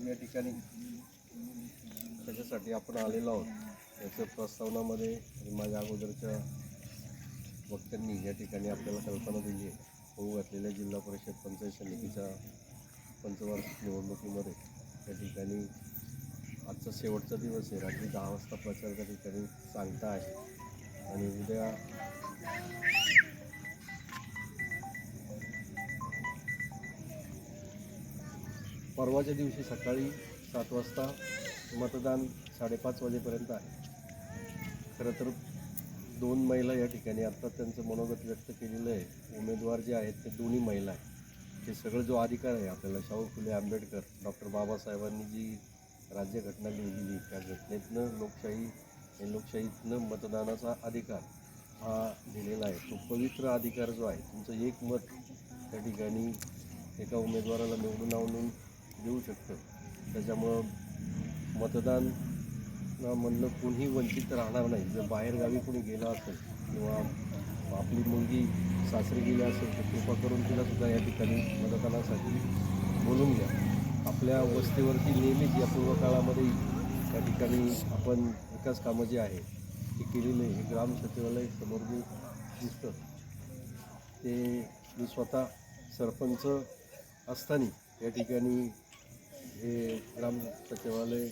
आज या ठिकाणी. त्याच्यासाठी आपण आलेलो आहोत. याच्या प्रस्तावनामध्ये माझ्या अगोदरच्या वक्त्यांनी या ठिकाणी आपल्याला कल्पना दिली आहे. होऊ घातलेल्या जिल्हा परिषद पंचायत समितीच्या पंचवार्षिक निवडणुकीमध्ये या ठिकाणी आजचा शेवटचा दिवस आहे. रात्री दहा वाजता प्रचार त्या ठिकाणी सांगता आहे. आणि उद्या परवाच्या दिवशी सकाळी सात वाजता मतदान साडेपाच वाजेपर्यंत आहे. खरं तर दोन महिला या ठिकाणी आत्ता त्यांचं मनोगत व्यक्त केलेलं आहे. उमेदवार जे आहेत ते दोन्ही महिला आहेत. ते सगळं जो अधिकार आहे आपल्याला शाहू फुले आंबेडकर डॉक्टर बाबासाहेबांनी जी राज्यघटना लिहिलेली त्या घटनेतनं लोकशाही आणि लोकशाहीतनं मतदानाचा अधिकार हा दिलेला आहे. तो पवित्र अधिकार जो आहे तुमचं एक मत त्या ठिकाणी एका उमेदवाराला निवडून आणून देऊ शकतं. त्याच्यामुळं मतदान मधलं कोणीही वंचित राहणार नाही. जर बाहेरगावी कोणी गेला असेल किंवा आपली मुलगी सासरी गेली असेल तर कृपा करून तिला सुद्धा या ठिकाणी मतदानासाठी बोलून घ्या. आपल्या वस्तीवरती नेहमीच या पूर्व काळामध्ये या ठिकाणी आपण विकास कामं जी आहे ती केलेली आहे हे ग्राम सचिवालय समोर जे दिसतं ते मी स्वतः सरपंच असताना या ठिकाणी हे ग्राम सचिवालय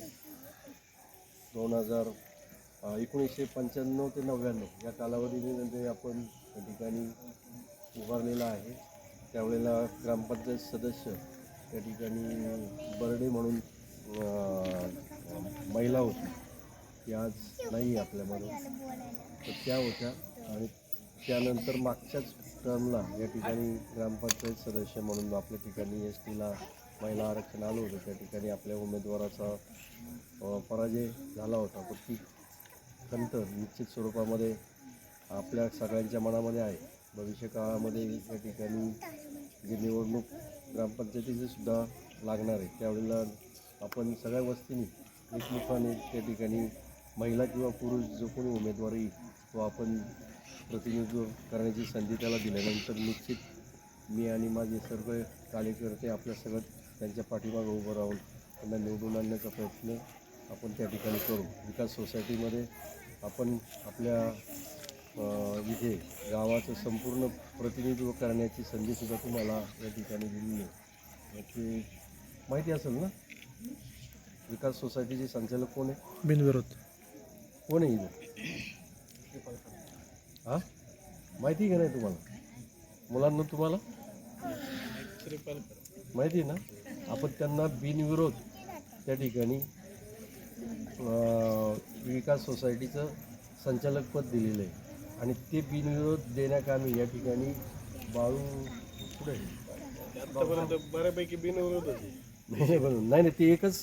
दोन हजार एकोणीसशे पंच्याण्णव ते नव्याण्णव या कालावधीमध्ये म्हणजे आपण या ठिकाणी उभारलेला आहे. त्यावेळेला ग्रामपंचायत सदस्य त्या ठिकाणी बर्डे म्हणून महिला होती. ती आज नाही आहे आपल्यामध्ये तर त्या होत्या आणि त्यानंतर मागच्याच टर्मला या ठिकाणी ग्रामपंचायत सदस्य म्हणून आपल्या ठिकाणी एस टीला महिला आरक्षण आलं होतं त्या ठिकाणी आपल्या उमेदवाराचा पराजय झाला होता. पण ती खंत निश्चित स्वरूपामध्ये आपल्या सगळ्यांच्या मनामध्ये आहे. भविष्य काळामध्ये या ठिकाणी जी निवडणूक ग्रामपंचायतीची सुद्धा लागणार आहे. त्यावेळेला आपण सगळ्या वस्तींनी एकमुखाने त्या ठिकाणी महिला किंवा पुरुष जो कोणी उमेदवार येईल तो आपण प्रतिनिधित्व करण्याची संधी त्याला दिल्यानंतर निश्चित मी आणि माझे सर्व कार्यकर्ते आपल्या सगळं त्यांच्या पाठीमागं उभं राहून त्यांना निवडून आणण्याचा प्रयत्न आपण त्या ठिकाणी करू. विकास सोसायटीमध्ये आपण आपल्या इथे गावाचं संपूर्ण प्रतिनिधित्व करण्याची संधीसुद्धा तुम्हाला या ठिकाणी दिलेली आहे. याची माहिती असेल ना? विकास सोसायटीचे संचालक कोण आहे बिनविरोध. कोण आहे इथं? हां? माहिती आहे का नाही तुम्हाला? मुलांना तुम्हाला? माहिती आहे ना? आपण त्यांना बिनविरोध त्या ठिकाणी विकास सोसायटीचं संचालकपद दिलेलं आहे. आणि ते बिनविरोध देण्याकामी या ठिकाणी बाळू पुढे बऱ्यापैकी बिनविरोध नाही नाही बनवून नाही नाही ते एकच.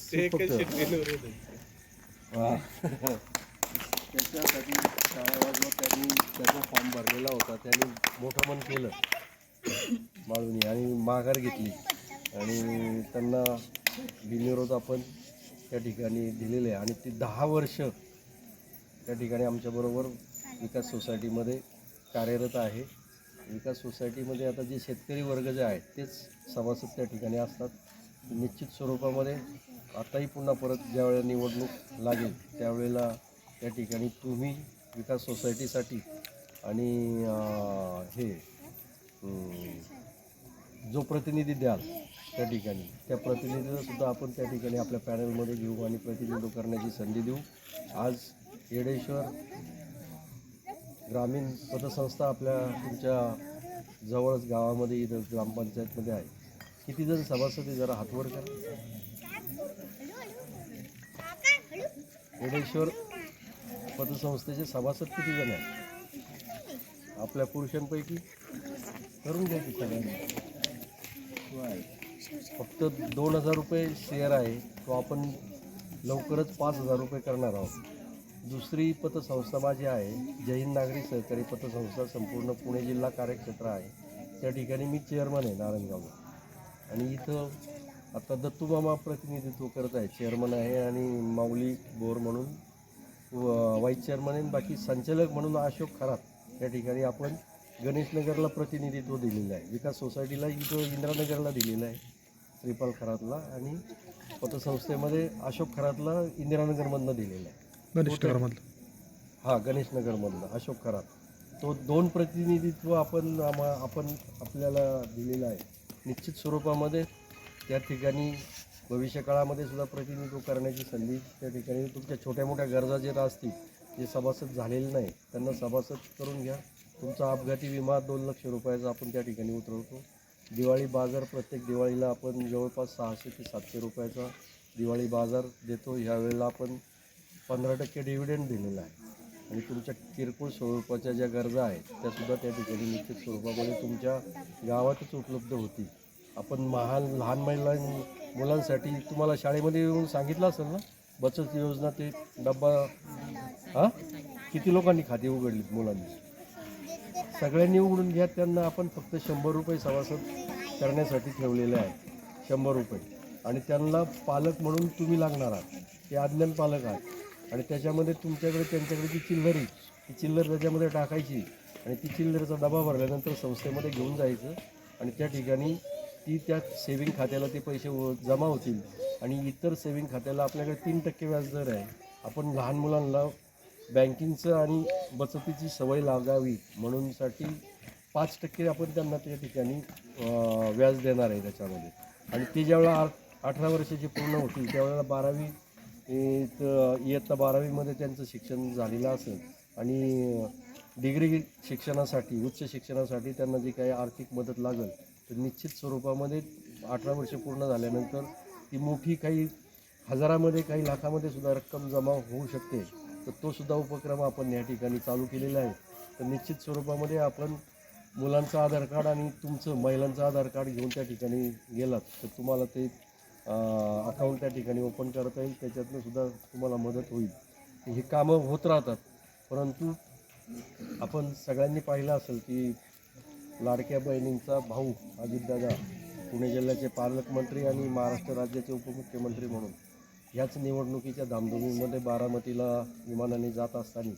त्याच्यासाठी शाळेवर त्यांनी त्याचा फॉर्म भरलेला होता. त्यांनी मोठं मन केलं. बाळूनी आणि माघार घेतली. आणि त्यांना बिनविरोध आपण त्या ठिकाणी दिलेले आहे. आणि ती दहा वर्ष त्या ठिकाणी आमच्याबरोबर विकास सोसायटीमध्ये कार्यरत आहे. विकास सोसायटीमध्ये आता जे शेतकरी वर्ग जे आहेत तेच सभासद त्या ठिकाणी असतात. निश्चित स्वरूपामध्ये आताही पुन्हा परत ज्यावेळेला निवडणूक लागेल त्यावेळेला त्या ठिकाणी तुम्ही विकास सोसायटीसाठी आणि हे जो प्रतिनिधी द्याल त्या ठिकाणी. त्या प्रतिनिधीलासुद्धा आपण त्या ठिकाणी आपल्या पॅनलमध्ये घेऊ आणि प्रतिनिधित्व करण्याची संधी देऊ. आज येडेश्वर ग्रामीण पतसंस्था आपल्या तुमच्या जवळच गावामध्ये इथं ग्रामपंचायतमध्ये आहे. किती जण सभासद जरा हातवर करा. येडेश्वर पतसंस्थेचे सभासद किती जण आहेत? आपल्या पुरुषांपैकी? करून घ्या की सगळ्यांनी. फक्त दोन हजार रुपये शेअर आहे. तो आपण लवकरच पाच हजार रुपये करणार आहोत. दुसरी पतसंस्था माझी आहे. जैन नागरी सहकारी पतसंस्था संपूर्ण पुणे जिल्हा कार्यक्षेत्र आहे. त्या ठिकाणी मी चेअरमन आहे नारायणगावला. आणि इथं आता दत्तूमामा प्रतिनिधित्व करत आहे. चेअरमन आहे आणि माऊली बोर म्हणून व- व्हाईस चेअरमन आहे आणि बाकी संचालक म्हणून अशोक खरात. या ठिकाणी आपण गणेशनगरला प्रतिनिधित्व दिलेलं आहे. विकास सोसायटीला इथं इंदिरानगरला दिलेलं आहे. श्रीपाल खरातला आणि पतसंस्थेमध्ये अशोक खरातला इंदिरानगरमधनं दिलेला आहे. गणेश नगरमधलं. हा गणेश नगरमधला अशोक खरात. तो दोन प्रतिनिधित्व आपण आम्हा आपण आपल्याला दिलेलं आहे. निश्चित स्वरूपामध्ये त्या ठिकाणी भविष्यकाळामध्ये सुद्धा प्रतिनिधित्व करण्याची संधी त्या ठिकाणी तुमच्या छोट्या मोठ्या गरजा जे असतील जे सभासद झालेले नाही त्यांना सभासद करून घ्या. तुमचा अपघाती विमा दोन लक्ष रुपयाचा आपण त्या ठिकाणी उतरवतो. दिवाळी बाजार प्रत्येक दिवाळीला आपण जवळपास सहाशे ते सातशे रुपयाचा दिवाळी बाजार देतो. ह्यावेळेला आपण पंधरा टक्के डिव्हिडंड दिलेला आहे. आणि तुमच्या किरकोळ स्वरूपाच्या ज्या गरजा आहेत त्यासुद्धा त्या ठिकाणी निश्चित स्वरूपामध्ये तुमच्या गावातच उपलब्ध होती आपण महान लहान महिला मुलांसाठी तुम्हाला शाळेमध्ये येऊन सांगितलं असेल ना? बचत योजना ते डब्बा हां? किती लोकांनी खाती उघडली मुलांनी? सगळ्यांनी उघडून घ्या त्यांना आपण फक्त शंभर रुपये सभासद करण्यासाठी ठेवलेले आहे शंभर रुपये. आणि त्यांना पालक म्हणून तुम्ही लागणार आहात. ते अज्ञान पालक आहात. आणि त्याच्यामध्ये तुमच्याकडे त्यांच्याकडे ती चिल्लरी ती चिल्लर त्याच्यामध्ये टाकायची आणि ती चिल्लरचा डबा भरल्यानंतर संस्थेमध्ये घेऊन जायचं आणि त्या ठिकाणी ती त्या सेविंग खात्याला ते पैसे व- जमा होतील. आणि इतर सेविंग खात्याला आपल्याकडे तीन टक्के व्याजदर आहे. आपण लहान मुलांना बँकिंगचं आणि बचतीची सवय लागावी म्हणूनसाठी पाच टक्के आपण त्यांना त्या ठिकाणी व्याज देणार आहे त्याच्यामध्ये. आणि ते ज्यावेळेला आठ अठरा वर्षाची पूर्ण होतील त्यावेळेला बारावी इयत्ता बारावीमध्ये त्यांचं शिक्षण झालेलं असेल आणि डिग्री शिक्षणासाठी उच्च शिक्षणासाठी त्यांना जी काही आर्थिक मदत लागेल तर निश्चित स्वरूपामध्ये अठरा वर्ष पूर्ण झाल्यानंतर ती मोठी काही हजारामध्ये काही लाखामध्ये सुद्धा रक्कम जमा होऊ शकते. तर तो सुद्धा उपक्रम आपण या ठिकाणी चालू केलेला आहे. तर निश्चित स्वरूपामध्ये आपण मुलांचं आधार कार्ड आणि तुमचं महिलांचं आधार कार्ड घेऊन त्या ठिकाणी गेलात. तर तुम्हाला ते अकाउंट त्या ठिकाणी ओपन करता येईल. त्याच्यातनं सुद्धा तुम्हाला मदत होईल. ही कामं होत राहतात. परंतु आपण सगळ्यांनी पाहिलं असेल की लाडक्या बहिणींचा भाऊ अजितदादा पुणे जिल्ह्याचे पालकमंत्री आणि महाराष्ट्र राज्याचे उपमुख्यमंत्री म्हणून ह्याच निवडणुकीच्या धामधुमीमध्ये बारामतीला विमानाने जात असताना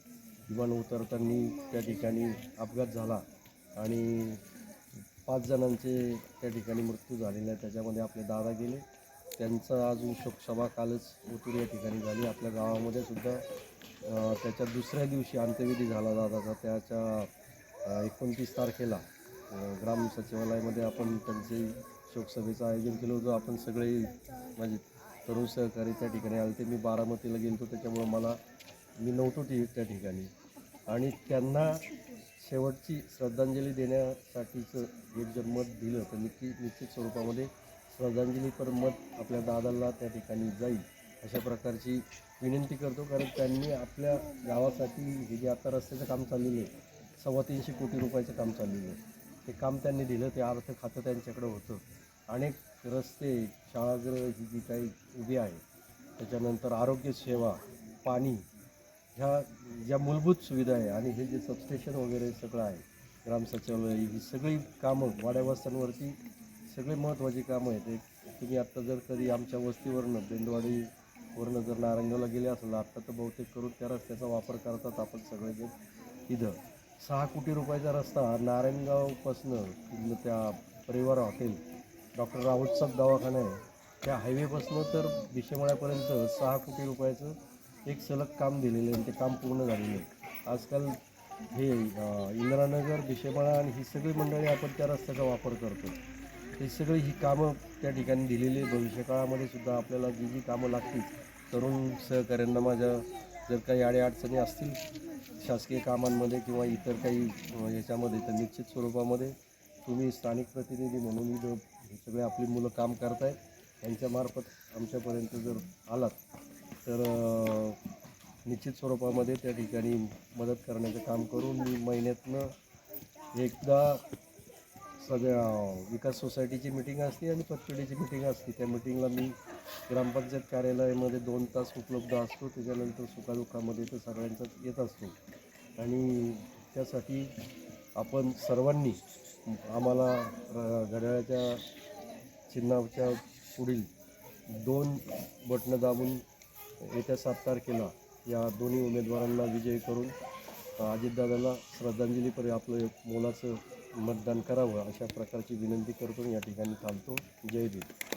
विमान उतरताना त्या ठिकाणी अपघात झाला आणि पाच जणांचे त्या ठिकाणी मृत्यू झालेला आहे त्याच्यामध्ये आपले दादा गेले. त्यांचा अजून शोकसभा कालच ओतूर या ठिकाणी झाली. आपल्या गावामध्ये सुद्धा त्याच्या दुसऱ्या दिवशी अंत्यविधी झाला दादाचा. त्याच्या एकोणतीस तारखेला ग्राम सचिवालयामध्ये आपण त्यांचे शोकसभेचं आयोजन केलं होतं. आपण सगळे माझे तरुण सहकारी त्या ठिकाणी आले. ते मी बारामतीला गेलो त्याच्यामुळं मला मी नव्हतो ती त्या ठिकाणी. आणि त्यांना शेवटची श्रद्धांजली देण्यासाठीचं एक जर मत दिलं तर निश्चित निश्चित स्वरूपामध्ये श्रद्धांजलीपर मत आपल्या दादाला त्या ठिकाणी जाईल अशा प्रकारची विनंती करतो. कारण त्यांनी आपल्या गावासाठी हे जे आता रस्त्याचं काम चाललेलं आहे सव्वा तीनशे कोटी रुपयाचं काम चाललेलं आहे ते काम त्यांनी दिलं ते अर्थ खातं त्यांच्याकडं होतं. अनेक रस्ते शाळागृह ही जी काही उभी आहे त्याच्यानंतर आरोग्य सेवा पाणी ह्या ज्या मूलभूत सुविधा आहे आणि हे जे सबस्टेशन वगैरे सगळं आहे ग्राम सचिवालय ही सगळी कामं वाड्यावस्त्यांवरती सगळे महत्त्वाची कामं आहेत. एक तुम्ही आत्ता जर कधी आमच्या वस्तीवरनं बेंदवाडीवरनं जर नारंगावला गेले असेल आत्ता तर बहुतेक करून त्या रस्त्याचा वापर करतात आपण सगळेजण इथं. सहा कोटी रुपयाचा रस्ता नारायणगावपासनं त्या परिवार हॉटेल डॉक्टर राऊतसाब दवाखाना आहे. त्या हायवेपासनं तर दिशेमळ्यापर्यंत सहा कोटी रुपयाचं एक सलग काम दिलेलं आहे. आणि ते काम पूर्ण झालेलं आहे. आजकाल हे इंद्रानगर इंदिरानगर दिशेमाळा आणि ही सगळी मंडळी आपण त्या रस्त्याचा वापर करतो. ही सगळी ही कामं त्या ठिकाणी दिलेली आहे. भविष्यकाळामध्ये सुद्धा आपल्याला जी जी कामं लागतील तरुण सहकाऱ्यांना माझ्या जर काही अडीअडचणी असतील शासकीय कामांमध्ये किंवा इतर काही याच्यामध्ये तर निश्चित स्वरूपामध्ये तुम्ही स्थानिक प्रतिनिधी म्हणून हे सगळे आपली मुलं काम करतायत. त्यांच्यामार्फत आमच्यापर्यंत जर आलात तर निश्चित स्वरूपामध्ये त्या ठिकाणी मदत करण्याचं काम करून मी महिन्यातनं एकदा सगळ्या विकास सोसायटीची मिटिंग असते आणि पतपेढीची मिटिंग असते. त्या मिटिंगला मी ग्रामपंचायत कार्यालयामध्ये दोन तास उपलब्ध असतो. त्याच्यानंतर सुखादुःखामध्ये तर सगळ्यांचाच येत असतो. आणि त्यासाठी आपण सर्वांनी आम्हाला र- घड्याळाच्या चिन्हाच्या पुढील दोन बटणं दाबून येत्या सात तारखेला या दोन्ही उमेदवारांना विजयी करून अजितदादाला श्रद्धांजलीपर्यंत आपलं एक मोलाचं मतदान करावं अशा प्रकारची विनंती करतो या ठिकाणी थांबतो. जय देव